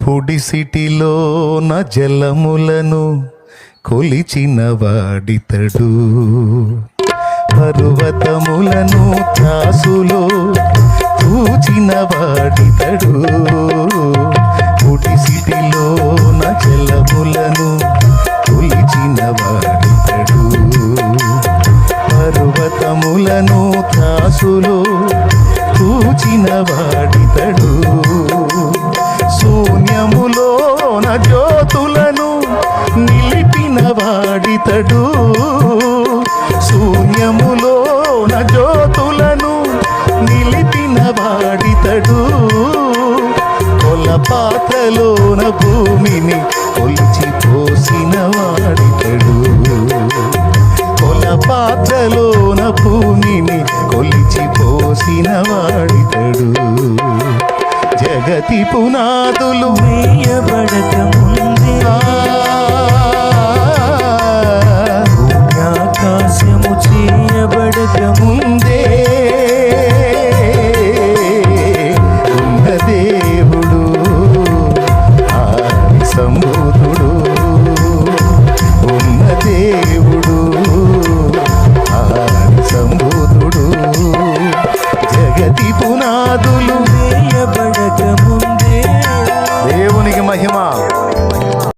పొడిసిటిలోన జలములను కొలిచిన వాడితడు పర్వతములను త్రాసులో తూచిన వాడితడు పొడిసిటిలోన జలములను కొలిచిన వాడితడు పర్వతములను త్రాసులో తూచిన వాడితడు ఇతడు శూన్యములోన జ్యోతులను నిలిపిన వాడితడు. కొల పాత్రలోన భూమిని కొలిచి పోసిన వాడితడు. కొల పాత్రలోన భూమిని కొలిచి పోసిన వాడితడు. జగతి పునాదులు వేయబడక రాజ్యముందే ఉన్న దేవుడు ఆది సంభూతుడు ఉన్న దేవుడు ఆది సంభూతుడు జగతి పునాదులు దేవునికి మహిమ.